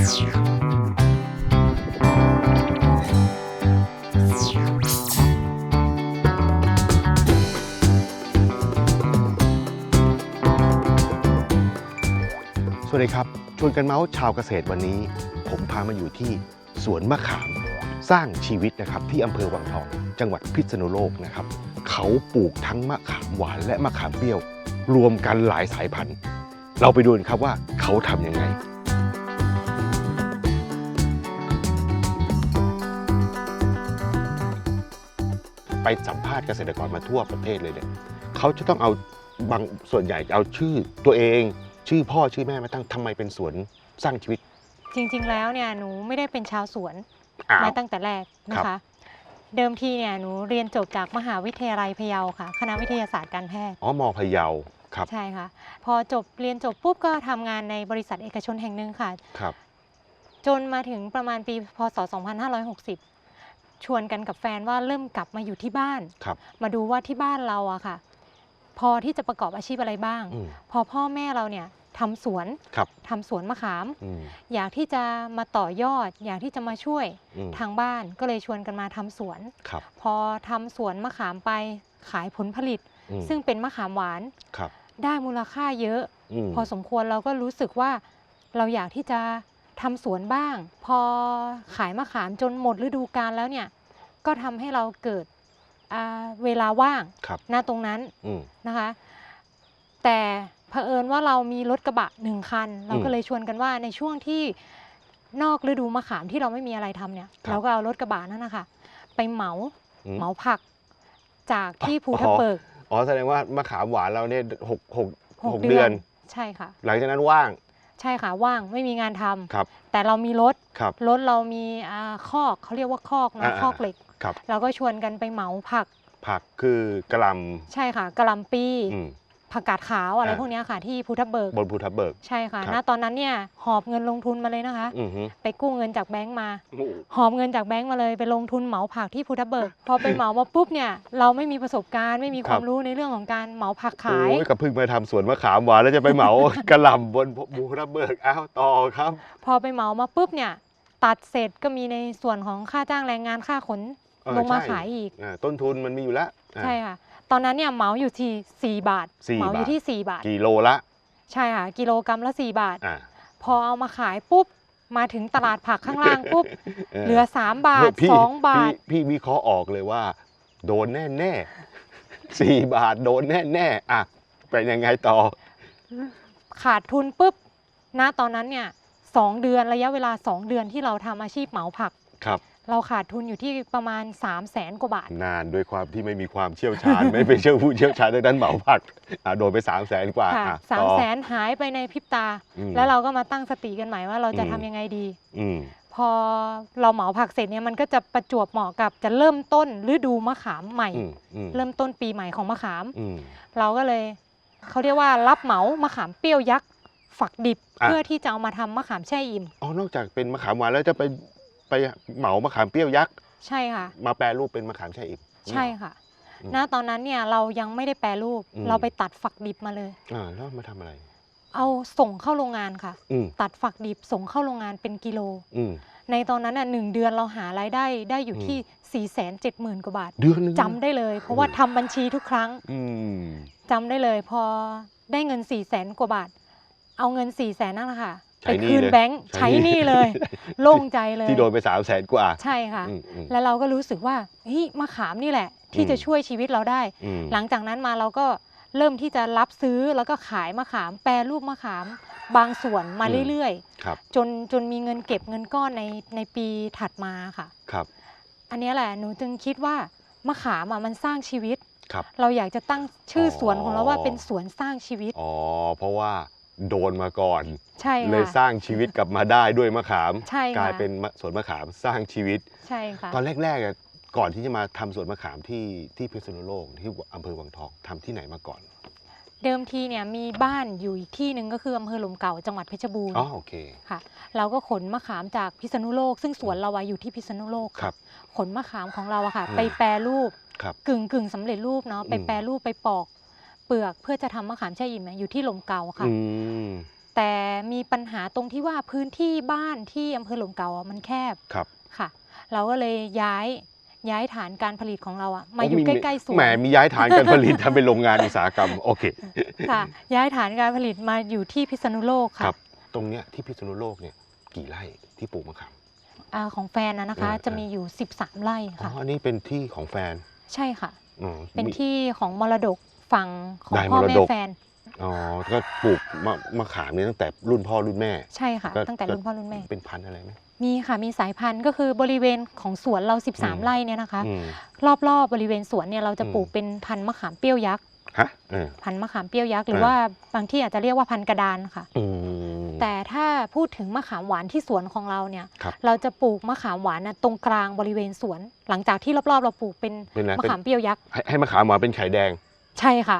สวัสดีครับ ชวนกันเมาส์ชาวเกษตรวันนี้ ผมพามาอยู่ที่สวนมะขามสร้างชีวิตนะครับที่อำเภอวังทอง จังหวัดพิษณุโลกนะครับ เขาปลูกทั้งมะขามหวานและมะขามเปรี้ยว รวมกันหลายสายพันธุ์ เราไปดูกันครับว่าเขาทำยังไง ไปสัมภาษณ์เกษตรกรมาทั่วประเทศเลยเนี่ยเขาจะต้องเอาบางส่วนใหญ่จะเอาชื่อตัวเอง ชื่อพ่อชื่อแม่มาตั้งทำไมเป็นสวนสร้างชีวิต จริง ๆ แล้วเนี่ยหนูไม่ได้เป็นชาวสวนอ้าว มาตั้งแต่แรกนะครัคะ บ เดิมทีเนี่ยหนูเรียนจบจากมหาวิทยาลัยพะเยาค่ะ คณะวิทยาศาสตร์การแพทย์ อ๋อมอพะเยาครับใช่ค่ะ พอจบเรียนจบปุ๊บก็ทำงานในบริษัทเอกชนแห่งหนึ่งค่ะ ครับ จนมาถึงประมาณปีพศ 2560 ชวนกันกับแฟนว่าเริ่มกลับมาอยู่ที่บ้าน ครับ มาดูว่าที่บ้านเราอะค่ะ พอที่จะประกอบอาชีพอะไรบ้าง อืม พอพ่อแม่เราเนี่ยทำสวนครับทำสวนมะขาม อืมอยากที่จะมาต่อยอด อยากที่จะมาช่วยอืมทางบ้านก็เลยชวนกันมาทำสวน ครับพอทำสวนมะขามไปขายผลผลิต อืมซึ่งเป็นมะขามหวานครับได้มูลค่าเยอะอืมพอสมควรเราก็รู้สึกว่าเราอยากที่จะ ทำสวนบ้าง พอขายมะขามจนหมดฤดูกาลแล้วเนี่ย ก็ทำให้เราเกิดอ่าเวลาว่างครับณตรงนั้นอืมนะคะ แต่เผอิญว่าเรามีรถกระบะหนึ่งคัน เราอืก็มเลยชวนกันว่าในช่วงที่นอกฤดูมะขามที่เราไม่มีอะไรทำเนี่ยครับเราก็เอารถกระบะนั่นนะคะไปเหมาอืเหมาผักจากที่ภูอ๋อทับเบิกอ๋อแสดงว่ามะขามหวานเราเนี่ยหกหกหกหกเดืเดืออนนใช่ค่ะ หลังจากนั้นว่าง ใช่ค่ะว่างไม่มีงานทำครับ แต่เรามีรถครับรถเรามีอ่าคอกเขาเรียกว่าคอกนะอ่าคอกเหล็กครับเราก็ชวนกันไปเหมาผักผักคือกระหลใช่ค่ะกะหล่ำปีำอืม ผักกาดขาวอะไรอ่าพวกเนี้ยค่ะที่ภูทับเบิกบนภูทับเบิก ใช่ค่ะ ครับณตอนนั้นเนี่ยหอบเงินลงทุนมาเลยนะคะ อือฮึไปกู้เงินจากแบงก์มา โอ้โหหอบเงินจากแบงก์มาเลยไปลงทุนเหมาผักที่ภูทับเบิก พอไปเหมามาปุ๊บเนี่ยเราไม่มีประสบการณ์ไม่มีความรู้ในเรื่องของการเหมาผักขาย โอ้ยกับเพิ่งมาทำสวนมะขามหวานแล้วจะไปเหมา กระหล่ำบนภูทับเบิกอ้าวต่อครับ พอไปเหมามาปุ๊บเนี่ยตัดเสร็จก็มีในส่วนของค่าจ้างแรงงานค่าขนเออลงมาใช่ ขายอีก อ่าต้นทุนมันมีอยู่แล้วอ่า ใช่ค่ะ ตอนนั้นเนี่ยเหมาอยู่ที่ 4 บาท สี่เหมาอยู่บาท ที่ 4 บาท กิโลละใช่ค่ะ กิโลกรัมละ 4 บาท อ่า พอเอามาขายปุ๊บ มาถึงตลาดผักข้างล่างปุ๊บ เหลือ 3 บาท พี่2 บาท พี่พี่วิเคราะห์ออกเลยว่า โดนแน่แน่ๆ สี่บาทโดนแน่แน่ๆอะเป็นยังไงต่อ ขาดทุนปุ๊บณตอนนั้นเนี่ยสองเดือนระยะเวลา 2 เดือนที่เราทำอาชีพเหมาผัก ครับ เราขาดทุนอยู่ที่ประมาณ 3 0 0แสนกว่าบาท นานด้วยความที่ไม่มีความเชี่ยวชาญ ไม่เป็นเชี่ยวผู้เชี่ยวชาญในด้านเหมาผักอะโดนไป3ามแสนกว่าค่ะอะสามต่อ แสนหายไปในพริบตา อืมแล้วเราก็มาตั้งสติกันใหม่ว่าเราจะอืม ทำยังไงดี อืมพอเราเหมาผักเสร็จเนี่ยมันก็จะประจวบเหมาะกับจะเริ่มต้นฤดูมะขามใหม่ อืมอืมเริ่มต้นปีใหม่ของมะขาม อืม เราก็เลยเขาเรียกว่ารับเหมามะขามเปรี้ยวยักษ์ฝักดิบ อะ เพื่อที่จะเอามาทำมะขามแช่อิ่ม อ๋อนอกจากเป็นมะขามหวานแล้วจะไป ไปเหมามะขามเปรี้ยวยักษ์ใช่ค่ะ มาแปรรูปเป็นมะขามแช่อิ่ม ใช่ค่ะอืมณตอนนั้นเนี่ยเรายังไม่ได้แปรรูป อืม เราไปตัดฝักดิบมาเลย อ่าแล้วมาทำอะไร เอาส่งเข้าโรงงานค่ะ อืมตัดฝักดิบส่งเข้าโรงงานเป็นกิโล อืม ในตอนนั้นน่ะหนึ่งเดือนเราหารายได้ได้อยู่อืม ที่4ี่แสนเจ็ดหมื่นกว่าบาทเดือนหนึงจำได้เลย เพราะว่าทำบัญชีทุกครั้งอืม จำได้เลย พอได้เงิน4ี่แสนกว่าบาท เอาเงิน4ี่แสนนั่นแหละค่ะใช้ ไปหนี้คืนเลยแบงค์ใช้ใช้หนี้หนี้เลย โล่งใจเลย ที่โดนไปสามแสนกว่า ใช่ค่ะอืมอืมแล้วเราก็รู้สึกว่าเฮ้ยมะขามนี่แหละ ที่อืมจะช่วยชีวิตเราได้อืมหลังจากนั้นมาเราก็เริ่มที่จะรับซื้อแล้วก็ขายมะขาม แปรรูปมะขามบางส่วนมาเรื่อยครับๆจนจนมีเงินเก็บเงินก้อนในในปีถัดมาค่ะครับ อันเนี้ยแหละหนูจึงคิดว่ามะขามอะมันสร้างชีวิตครับเราอยากจะตั้งชื่อออสวนของเราว่าเป็นสวนสร้างชีวิตอ๋อเพราะว่า โดนมาก่อน ใช่เลยสค่ะ ร้างชีวิตกลับมาได้ด้วยมะขาม ใช่ค่ะ กลายเป็นมะสวนมะขามสร้างชีวิต ใช่ค่ะ ตอนแรกๆอะก่อนที่จะมาทำสวนมะขามที่ที่พิษณุโลกที่อำเภอวังทองทำที่ไหนมาก่อนเดิมทีเนี่ยมีบ้านอยู่อีกที่หนึ่งก็คืออำเภอหลมเก่าจังหวัดเพชรบูรณ์อ๋อโอเค ค่ะ เราก็ขนมะขามจากพิษณุโลก ซึ่งสวนเราอะอยู่ที่พิษณุโลกครับขนมะขามของเราอะค่ะ อืมไปแปรรูปครับ กึ่งกึ่งสำเร็จรูปเนาะไปอืม แปรรูปไปปอก เปลือกเพื่อจะทำมะขามแช่อิ่มอะอยู่ที่หลมเก่าค่ะ อืมแต่มีปัญหาตรงที่ว่าพื้นที่บ้านที่อำเภอหลมเก่าอะมันแคบครับค่ะ เราก็เลยย้ายย้ายฐานการผลิตของเราอะมาโอยู่ใกล้ๆสวน แหมมีย้ายฐานการผลิตทำเป็นโรงงานอุตสาหกรรมโอเคค่ะย้ายฐานการผลิตมาอยู่ที่พิษณุโลกคค่ะรับตรงเนี้ยที่พิษณุโลกเนี่ยกี่ไร่ที่ปลูกมะขาม อาของแฟนนะนะคะ เออ จะมีอยู่ 13 ไร่อ๋อค่ะอันนี้เป็นที่ของแฟนใช่ค่ะ อ๋อเป็นมีที่ของมรดก ฝั่งของได้พ่อมรแม่ดก แฟน อ๋อก็ปลูกมะมะขามเนี่ยตั้งแต่รุ่นพ่อรุ่นแม่ ใช่ค่ะ ก็ ตั้งแต่ก็รุ่นพ่อรุ่นแม่ เป็นพันธุ์อะไรไหม มีค่ะมีสายพันธุ์ก็คือบริเวณของสวนเราอืม13 ไร่เนี่ยนะคะ อืม รอบๆบริเวณสวนเนี่ยเราจะอืม ปลูกเป็นพันธุ์มะขามเปรี้ยวยักษ์ฮะเออ พันธุ์มะขามเปรี้ยวยักษ์หรือเออ ว่าบางที่อาจจะเรียกว่าพันธุ์กระดานค่ะ อืม แต่ถ้าพูดถึงมะขามหวานที่สวนของเราเนี่ย ครับ เราจะปลูกมะขามหวานน่ะตรงกลางบริเวณสวน หลังจากที่รอบๆ เราปลูกเป็นเป็นอะไรมะเป็นขามเปรี้ยวยักษ์ให้ให้มะขามหวานเป็นไข่แดง ใช่ค่ะ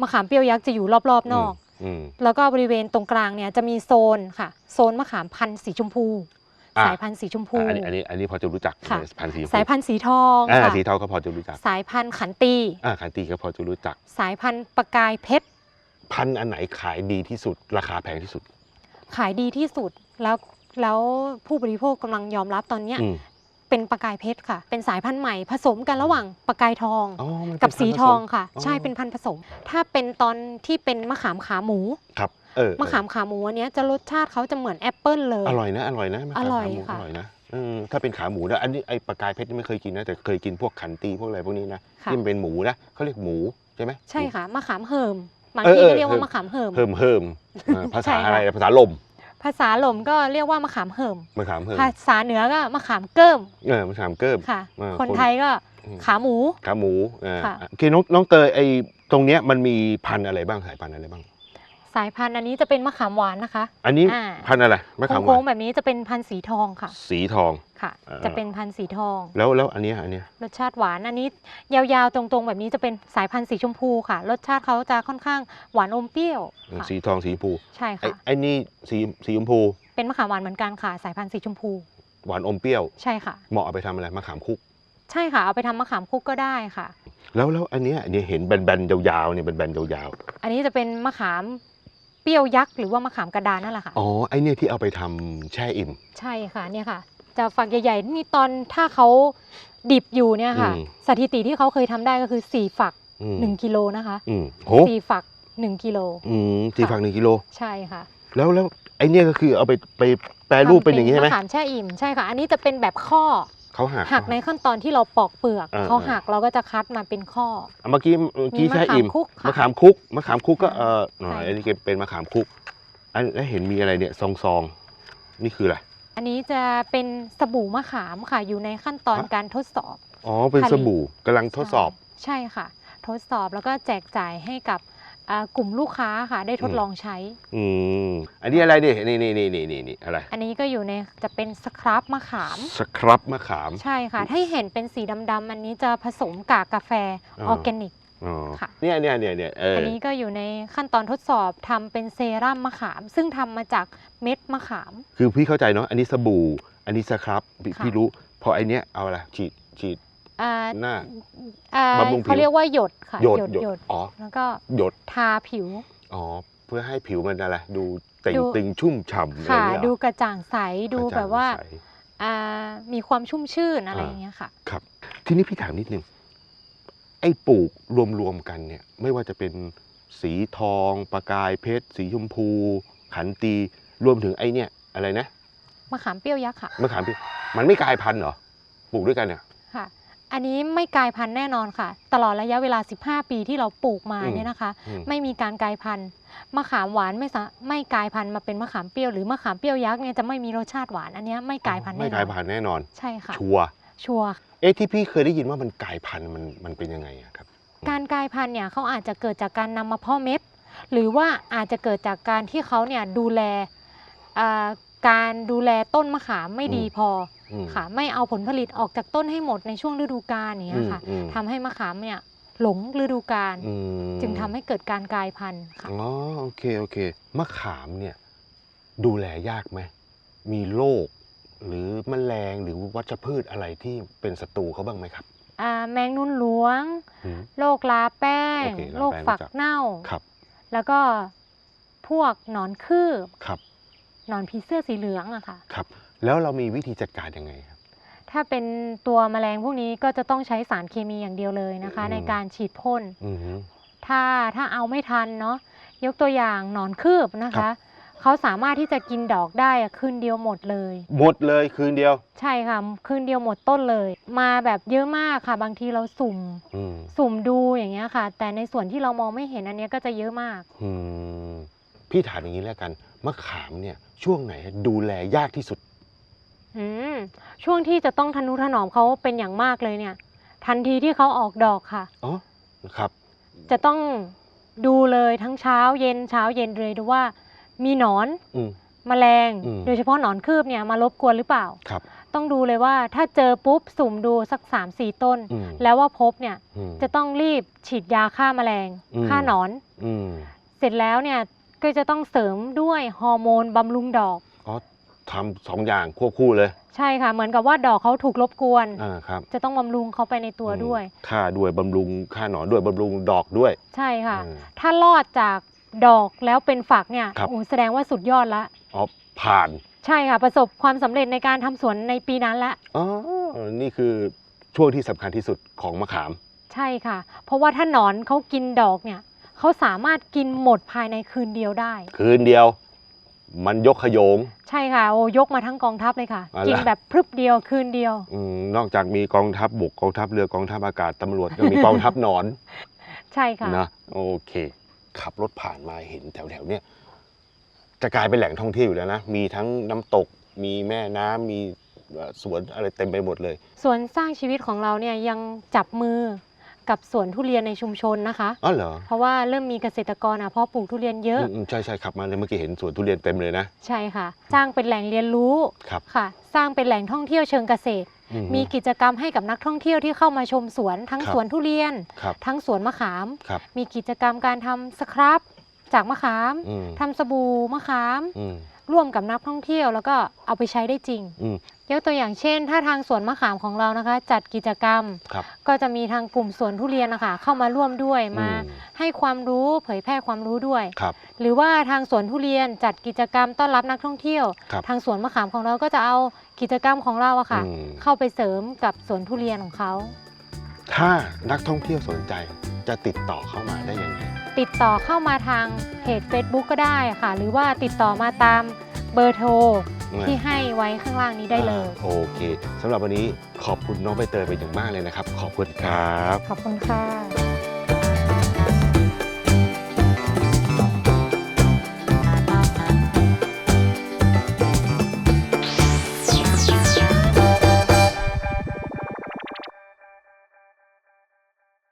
มะขามเปรี้ยวยักษ์จะอยู่รอบๆนอก อืม แล้วก็บริเวณตรงกลางเนี่ยจะมีโซนค่ะ โซนมะขามพันธุ์สีชมพู อะสายพันธุ์สีชมพู อะอันนี้อันนี้อันนี้พอจะรู้จักค่ะ พันธุ์สีชมพูสายพันธุ์สีทองอ่าค่ะสีเทาก็พอจะรู้จักสายพันธุ์ขันตี อ่าขันตีก็พอจะรู้จัก สายพันธุ์ประกายเพชร พันธุ์อันไหนขายดีที่สุด ราคาแพงที่สุดขายดีที่สุดแล้วแล้วผู้บริโภคกำลังยอมรับตอนเนี้ย อืม เป็นประกายเพชรค่ะ เป็นสายพันธุ์ใหม่ผสมกันระหว่างประกายทองอ๋อมันเป็นกับสีพันธุ์ผทสมองค่ะอ๋อใช่เป็นพันธุ์ผสม ถ้าเป็นตอนที่เป็นมะขามขาหมู ครับเออมะขามขาหมูอันเนี้ยจะรสชาติเขาจะเหมือนแอปเปิลเลย อร่อยนะอร่อยนะมะขามอร่อยขาหมูค่ะ อร่อยนะอืมถ้าเป็นขาหมูนะอันนี้ไอ้ปลากายเพชรนี่ไม่เคยกินนะแต่เคยกินพวกขันตีพวกอะไรพวกนี้นะค่ะ ที่มันเป็นหมูนะเขาเรียกหมูใช่ไหม ใช่ค่ะมะขามเหิมบางเออที่เออก็เรียกว่าเหิมมะขามเหิม เพิ่มเพิ่มเออภาษาใช่ค่ะ อะไรภาษาลม ภาษาหลมก็เรียกว่ามะขามเหิมมะขามเพิ่มภาษาเหนือก็มะขามเกิ้มเออมะขามเกิบค่ะเออคนคนไทยก็อืมขาหมูขาหมูเออค่ะโอเคน้องน้องเตยไอ้ตรงเนี้ยมันมีพันธุ์อะไรบ้างสายพันธุ์อะไรบ้าง สายพันธุ์อันนี้จะเป็นมะขามหวานนะคะ อันนี้อ่าพันธุ์อะไรมะขามหโค้วางนๆแบบนี้จะเป็นพันธุ์สีทองค่ะ สีทอง ค่ะ อ่า จะเป็นพันธุ์สีทอง แล้วแล้วอันเนี้ยอันเนี้ยรสชาติหวานอันนี้ยาวๆตรงๆ แบบนี้จะเป็นสายพันธุ์สีชมพูค่ะ รสชาติเขาจะค่อนข้างหวานอมเปรี้ยวค่ะสีทองสีชมพูใช่ไอ้ค่ะ ไอ้นี่สีสีชมพูเป็นมะขามหวานเหมือนกันค่ะ สายพันธุ์สีชมพูหวานอมเปรี้ยว ใช่ค่ะ เหมาะเอาไปทำอะไรมะขามคุก ใช่ค่ะ เอาไปทำมะขามคุกก็ได้ค่ะ แล้วแล้วอันเนี้ยอันเนี้ยเห็นแบนๆยาวๆเนี่ยแบนๆยาวอันนี้จะเป็นมะขามเปรี้ยวยักษ์หรือว่ามะขามกระดานนั่นแหละค่ะ ๆอ๋อไอ้เนี่ยที่เอาไปทำแช่อิ่ม ใช่ค่ะเนี่ยค่ะ จะฝักใหญ่ๆนี่ตอนถ้าเขาดิบอยู่เนี่ยค่ะ อืม สถิติที่เขาเคยทำได้ก็คือสี่ฝักอืมหนึ่งกิโลนะคะอืมโหสี่ฝักหนึ่งกิโลอืมสี่ฝักหนึ่งกิโล ใช่ค่ะแล้วแล้วไอ้เนี่ยก็คือเอาไปไปแปรรูปเป็นอย่างนี้ใช่ไหมมะขามแช่อิ่มใช่ค่ะ อันนี้จะเป็นแบบข้อเขาหัก หักในขั้นตอนที่เราปอกเปลือกอ่า เขาหักเราก็จะคัดมาเป็นข้อ อะเมื่อกี้เมื่อกี้มีมะแช่ขามอิ่มคุกค่ะมะขามคุกมะขามคุกก็เออหน่อยใช่ อันนี้เป็นมะขามคุกอันแล้วเห็นมีอะไรเนี่ยซองซองๆนี่คืออะไร อันนี้จะเป็นสบู่มะขามค่ะ อยู่ในขั้นตอนฮะ การทดสอบ อ๋อ เป็นผลิต สบู่กำลังทดสอบ ใช่ค่ะ ทดสอบแล้วก็แจกจ่ายให้กับอ่ากลุ่มลูกค้าค่ะ ได้ทดอืม ลองใช้ อืม อันนี้อะไรดินี่นี่นี่นี่นี่นี่อะไร อันนี้ก็อยู่ในจะเป็นสครับมะขาม สครับมะขาม ใช่ค่ะ ถ้าเห็นเป็นสีดำๆอันนี้จะผสมกากกาแฟอ่าออร์แกนิก อ๋อค่ะ เนี่ยเนี่ยเนี่ยเนี่ยเอออัอนนี้ก็อยู่ในขั้นตอนทดสอบทำเป็นเซรั่มมะขาม ซึ่งทำมาจาก เม็ดมะขาม คือพี่เข้าใจเนาะอันนี้สบู่ อันนี้สครับพี่ค่ะ พี่รู้ พอไอเนี้ยเอาอะไรฉีดฉีดอ่าหน้า อ่าบำรุงผิว เขาเรียกว่าหยดค่ะหยดหยดหยดหยดอ๋อแล้วก็หยดทาผิว อ๋อเพื่อให้ผิวมันอะไรดูเต่งดู ตึงชุ่มฉ่ำอะไรค่ะ เงี้ยเหรอดูกระจ่างใสดูกระจ่างแบบว่าใส อ่ามีความชุ่มชื่นอะไรอ่า อย่างเงี้ยค่ะ ครับ ทีนี้พี่ถามนิดนึง ไอ้ปลูกรวมๆกันเนี่ย ไม่ว่าจะเป็นสีทอง ประกายเพชร สีชมพู ขันตี รวมถึงไอ้เนี่ยอะไรนะมะขามเปรี้ยวยักษ์ค่ะ มะขามพี่มันไม่กลายพันธุ์เหรอปลูกด้วยกันเนี่ย ค่ะ อันนี้ไม่กลายพันธุ์แน่นอนค่ะ ตลอดระยะเวลา 15 ปีที่เราปลูกมาอืมเนี่ยนะคะ อืม ไม่มีการกลายพันธุ์มะขามหวานไม่สาไม่กลายพันธุ์มาเป็นมะขามเปรี้ยวหรือมะขามเปรี้ยวยักษ์เนี่ยจะไม่มีรสชาติหวานอันเนี้ยไม่กลายพันธุ์ไม่แน่นกลาอยนพันธุ์แน่นอน ใช่ค่ะ ชัวร์ชัวร์ เอ๊ะที่พี่เคยได้ยินว่ามันกลายพันธุ์มันมันเป็นยังไงอะครับ การกลายพันธุ์เนี่ยเขาอาจจะเกิดจากการนำมาเพาะเม็ดหรือว่าอาจจะเกิดจากการที่เขาเนี่ยดูแลอ่า การดูแลต้นมะขามไม่ดีอืมพออืมค่ะ ไม่เอาผลผลิตออกจากต้นให้หมดในช่วงฤดูกาลอย่างเนี้ยค่ะอืมอืมทำให้มะขามเนี่ยหลงฤดูกาลอืมจึงทำให้เกิดการกลายพันธุ์ค่ะอ๋อโอเคโอเคมะขามเนี่ยดูแลยากไหมมีโรคหรือแมลงหรือวัชพืชอะไรที่เป็นศัตรูเขาบ้างไหมครับอ่าแมงนุ่นหลวงอืมโรคลาแป้งโอเคลาแป้งโรคฝักรู้จักเน่าครับแล้วก็พวกหนอนคืบครับห นอนผีเสื้อสีเหลืองอะค่ะ ครับ แล้วเรามีวิธีจัดการยังไงครับ ถ้าเป็นตัวแมลงพวกนี้ก็จะต้องใช้สารเคมีอย่างเดียวเลยนะคะ อืม ในการฉีดพ่น อือฮึ ถ้าถ้าเอาไม่ทันเนาะยกตัวอย่างหนอนคืบนะครัคะ บ เขาสามารถที่จะกินดอกได้อะคืนเดียวหมดเลย หมดเลยคืนเดียว ใช่ค่ะคืนเดียวหมดต้นเลย มาแบบเยอะมากค่ะ บางทีเราสุ่ม อืมสุ่มดูอย่างเงี้ยค่ะ แต่ในส่วนที่เรามองไม่เห็นอันเนี้ยก็จะเยอะมาก อืม พี่ถามอย่างนี้แล้วกันมะขามเนี่ยช่วงไหนดูแลยากที่สุด อืมช่วงที่จะต้องทนุถนอมเขาเป็นอย่างมากเลยเนี่ย ทันทีที่เขาออกดอกค่ะ อ๋อครับจะต้องดูเลยทั้งเช้าเย็นเช้าเย็นเลยดูว่า มีหนอนอืมแมลง อืม โดยเฉพาะหนอนคืบเนี่ยมารบกวนหรือเปล่า ครับต้องดูเลยว่าถ้าเจอปุ๊บสุ่มดูสัก 3 4 ต้น อืมแล้วว่าพบเนี่ยอืม จะต้องรีบฉีดยาฆ่าแมลงอืม ฆ่าหนอน อืม เสร็จแล้วเนี่ย ก็จะต้องเสริมด้วยฮอร์โมนบำรุงดอก อ๋อทำสองอย่างควบคู่เลย ใช่ค่ะ เหมือนกับว่าดอกเขาถูกรบกวน อ่าครับจะต้องบำรุงเขาไปในตัวด้วยอืมค่าด้วยบำรุงค่าหนอนด้วยบำรุงดอกด้วย ใช่ค่ะ อืมถ้ารอดจากดอกแล้วเป็นฝักเนี่ยครับ โอ้แสดงว่าสุดยอดละ อ๋อผ่านใช่ค่ะ ประสบความสำเร็จในการทำสวนในปีนั้นละ อ๋อนี่คือช่วงที่สำคัญที่สุดของมะขาม ใช่ค่ะ เพราะว่าถ้าหนอนเขากินดอกเนี่ย เขาสามารถกินหมดภายในคืนเดียวได้ คืนเดียว มันยกขโยง ใช่ค่ะโอ้ยกมาทั้งกองทัพเลยค่ะ อะไร กินแบบพรึบเดียวคืนเดียวอืมนอกจากมีกองทัพบกกองทัพเรือกองทัพอากาศตำรวจก็มีกองทัพหนอน ใช่ค่ะ นะโอเค ขับรถผ่านมาเห็นแถวๆเนี้ยจะกลายเป็นแหล่งท่องเที่ยวอยู่แล้วนะ มีทั้งน้ำตก มีแม่น้ำมีเอ่อสวนอะไรเต็มไปหมดเลย สวนสร้างชีวิตของเราเนี่ยยังจับมือ กับสวนทุเรียนในชุมชนนะคะอ๋อเหรอเพราะว่าเริ่มมีเกษตรกรอะเพาะปลูกทุเรียนเยอะอืมๆใช่ใช่ขับมาเลยเมื่อกี้เห็นสวนทุเรียนเต็มเลยนะ ใช่ค่ะ สร้างเป็นแหล่งเรียนรู้ครับ ค่ะ สร้างเป็นแหล่งท่องเที่ยวเชิงเกษตร อืมีกิจกรรมให้กับนักท่องเที่ยวที่เข้ามาชมสวน ทั้งครับสวนทุเรียน ครับทั้งสวนมะขาม ครับมีกิจกรรมการทำสครับจากมะขามอืมทำสบู่มะขาม อืมร่วมกับนักท่องเที่ยวแล้วก็เอาไปใช้ได้จริง อืม ยกตัวอย่างเช่น ถ้าทางสวนมะขามของเรานะคะ จัดกิจกรรม ครับ ก็จะมีทางกลุ่มสวนทุเรียนนะคะเข้ามาร่วมด้วยมา อืให้ความรู้เผยแพร่ความรู้ด้วย ครับ หรือว่าทางสวนทุเรียนจัดกิจกรรมต้อนรับนักท่องเที่ยว ครับทางสวนมะขามของเราก็จะเอากิจกรรมของเราอะค่ะ อืม เข้าไปเสริมกับสวนทุเรียนของเขา ถ้านักท่องเที่ยวสนใจจะติดต่อเข้ามาได้ยังไง ติดต่อเข้ามาทางเพจ Facebook ก็ได้ค่ะ หรือว่าติดต่อมาตามเบอร์โทร ที่ให้ไว้ข้างล่างนี้ได้เลยอ่าโอเคสำหรับวันนี้ขอบคุณน้องใบเตยเป็นอย่างมากเลยนะครับ ขอบคุณครับ ขอบคุณค่ะ